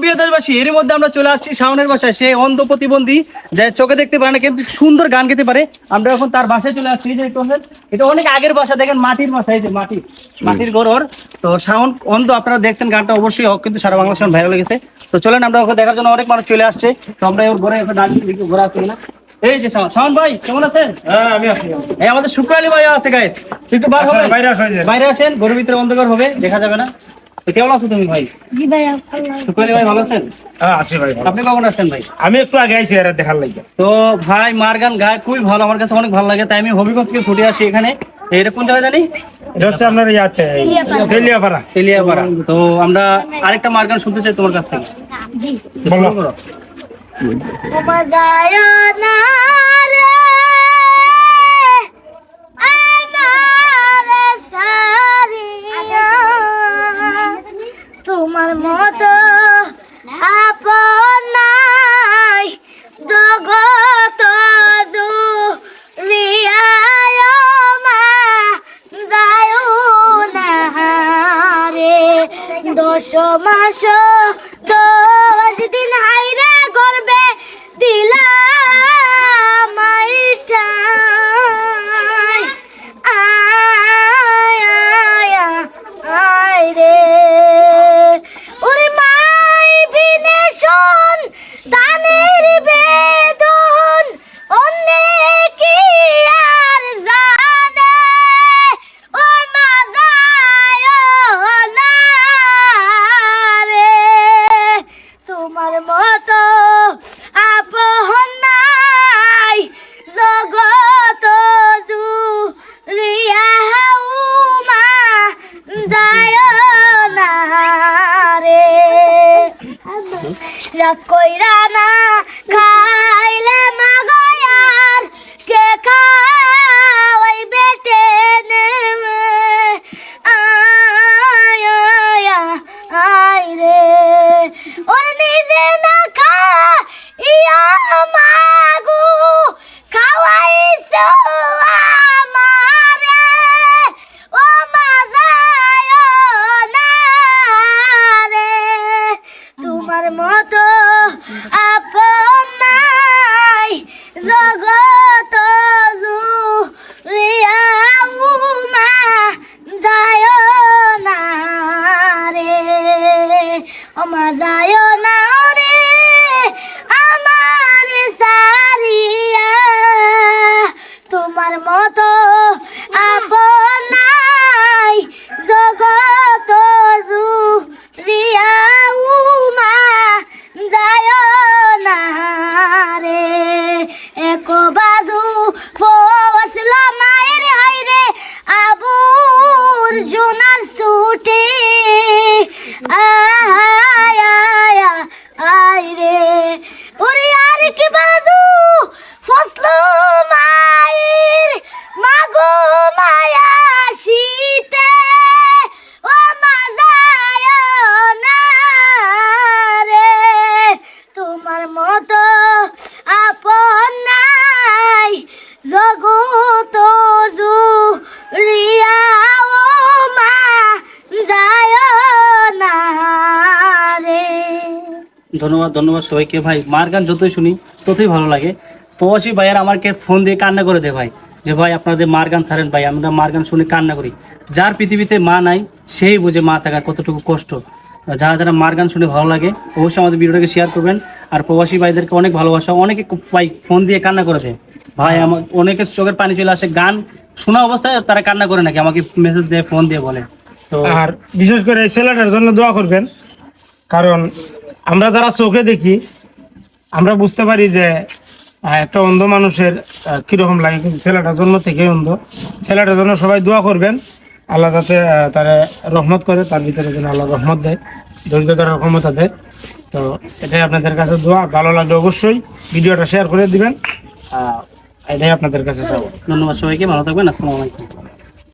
প্রিয় দেশবাসী এর মধ্যে আমরা চলে আসছি শাওনের বাসায়। সে অন্ধ প্রতিবন্ধী যে চোখে দেখতে পারে না কিন্তু সুন্দর গান গেতে পারে। আমরা এখন তার বাসায় চলে আসছি। যে এটা অনেক আগের বাসা। দেখেন মাটির বাসা এই যে মাটি মাটির ঘর ওর। তো শাওন অন্ধ আপনারা দেখছেন গানটা অবশ্যই হোক কিন্তু সারা বাংলা ভাইরাল লেগেছে তো চলেন আমরা ওকে দেখার জন্য অনেক মানুষ চলে আসছে। তো আমরা ওর ঘরে এখন ঘোরা আছে না এই যে শাওন শাওন ভাই কেমন আছেন? হ্যাঁ আমি আছি। এই আমাদের শুক্রালী ভাই আছে গাইস একটু আসেন, হবেন? বাইরে আসো, এই যে। বাইরে আসেন ঘরের ভিতরে অন্ধকার হবে দেখা যাবে না। কেমন আছো তুমি ভাই? জি ভাই ভালো আছেন? হ্যাঁ আছি ভাই আপনি কখন আসছেন ভাই? আমি একটু আগে আইছি এরা দেখার লাগে তো ভাই মার গান গায় খুবই ভালো আমার কাছে অনেক ভালো লাগে। তাই আমি হবিগঞ্জ থেকে ছুটে আসি এখানে। এটা কোন জায়গায় জানি? এটা হচ্ছে আপনার ইয়াতে তেলিয়াপাড়া। তেলিয়াপাড়া। তেলিয়াপাড়া। তো আমরা আরেকটা মার গান শুনতে চাই তোমার কাছ থেকে। জি। বলো। না। দশ মাস দশ দিন হাইরে গর্বে দিলাম। রাত কইরা না খাইলে মা গয়ার কে খাওয়াই বেটে নেমে? আয় আয় রে। ওর নিজে না খা, ইয়া মাগু, খাওয়াইছো আমারে জগত জুড়িয়া মা যায় না রে ও যায় না রে আমার সারিয়া তোমার মতো আবুর জোনার ছুটে আয় আয় রে। ওরে আর কি বাজু? ফসল মায়ের, মাগো মায়া শীতে। ও মা যায় না রে। তোমার মতো আপন নাই। জগত ধন্যবাদ ধন্যবাদ সবাইকে। ভাই, মার গান যতই শুনি, ততই ভালো লাগে। প্রবাসী ভাইয়ার, আমাকে ফোন দিয়ে কান্না করে দে ভাই। যে ভাই, আপনাদের মার গান ছাড়েন ভাই, আমরা মার গান শুনে কান্না করি। যার পৃথিবীতে মা নাই, সেই বুঝে মা থাকা কতটুকু কষ্ট। যারা যারা মার গান শুনে ভালো লাগে, অবশ্যই আমাদের ভিডিওটাকে শেয়ার করবেন। আর প্রবাসী ভাইদেরকে অনেক ভালোবাসা। অনেকে ভাই ফোন দিয়ে কান্না করে দেয়। ভাই আমার অনেকে চোখের পানি চলে আসে, গান শোনা অবস্থায় তারা কান্না করে নাকি? আমাকে মেসেজ দিয়ে ফোন দিয়ে বলে। তো আর বিশেষ করে ছেলেটার জন্য দোয়া করবেন। কারণ আমরা যারা চোখে দেখি আমরা বুঝতে পারি যে একটা অন্ধ মানুষের কীরকম লাগে কিন্তু ছেলেটার জন্য থেকে অন্ধ। ছেলেটার জন্য সবাই দোয়া করবেন। আল্লাহ আহ, তারা রহমত করে তার ভিতরে যেন আল্লাহ রহমত দেয় ধৈর্য ধরার ক্ষমতা দেয়। তো এটাই আপনাদের কাছে দোয়া ভালো লাগলে অবশ্যই ভিডিওটা শেয়ার করে দিবেন। এটাই আপনাদের কাছে চাবো ধন্যবাদ সবাইকে ভালো থাকবেন আসসালামু আলাইকুম।